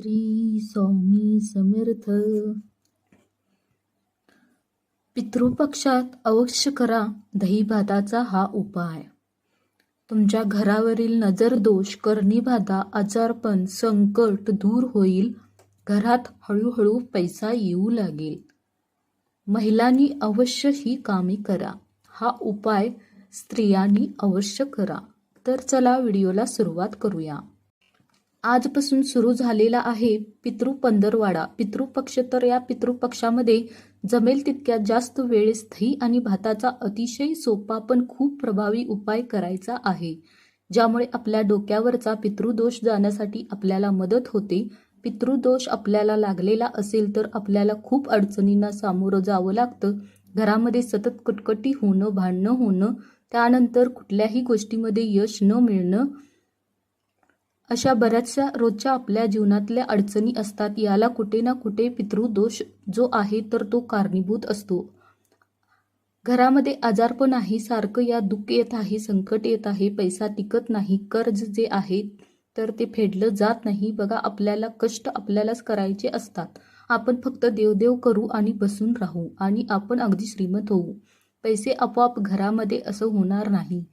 श्री स्वामी समर्थ. पितृपक्षात अवश्य करा दहीभाताचा हा उपाय. तुमच्या घरावरील नजर दोष करणीबाधा आजारपण संकट दूर होईल. घरात हळूहळू पैसा येऊ लागेल. महिलांनी अवश्य ही कामे करा. हा उपाय स्त्रियांनी अवश्य करा. तर चला व्हिडिओला सुरुवात करूया. आजपासून सुरू झालेला आहे पितृ पंधरवाडा. पितृपक्ष तर या पितृपक्षामध्ये जमेल तितक्या जास्त वेळेस थई आणि भाताचा अतिशय सोपा पण खूप प्रभावी उपाय करायचा आहे. ज्यामुळे आपल्या डोक्यावरचा पितृदोष जाण्यासाठी आपल्याला मदत होते. पितृदोष आपल्याला लागलेला असेल तर आपल्याला खूप अडचणींना सामोरं जावं लागतं. घरामध्ये सतत कटकटी होणं भांडणं होणं त्यानंतर कुठल्याही गोष्टीमध्ये यश न मिळणं अशा बऱ्याचशा रोजच्या आपल्या जीवनातल्या अडचणी असतात. याला कुठे ना कुठे पितृदोष जो आहे तर तो कारणीभूत असतो. घरामध्ये आजारपण आहे. सारखं या दुःख येत आहे संकट येत आहे पैसा टिकत नाही कर्ज जे आहे तर ते फेडलं जात नाही. बघा आपल्याला कष्ट आपल्यालाच करायचे असतात. आपण फक्त देवदेव करू आणि बसून राहू आणि आपण अगदी श्रीमंत होऊ. पैसे आपोआप घरामध्ये असं होणार नाही.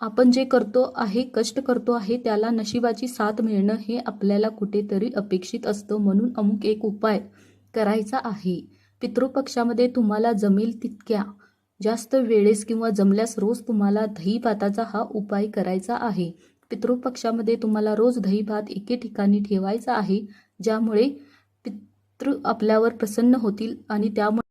आपण जे करतो आहे कष्ट करतो आहे त्याला नशिबाची साथ मिळणं हे आपल्याला कुठेतरी अपेक्षित असतं म्हणून अमुक एक उपाय करायचा आहे. पितृपक्षामध्ये तुम्हाला जमेल तितक्या. जास्त वेळेस किंवा जमल्यास रोज तुम्हाला दही भाताचा हा उपाय करायचा आहे. पितृपक्षामध्ये तुम्हाला रोज दही भात एके ठिकाणी ठेवायचा आहे ज्यामुळे पितृ आपल्यावर प्रसन्न होतील आणि त्यामुळे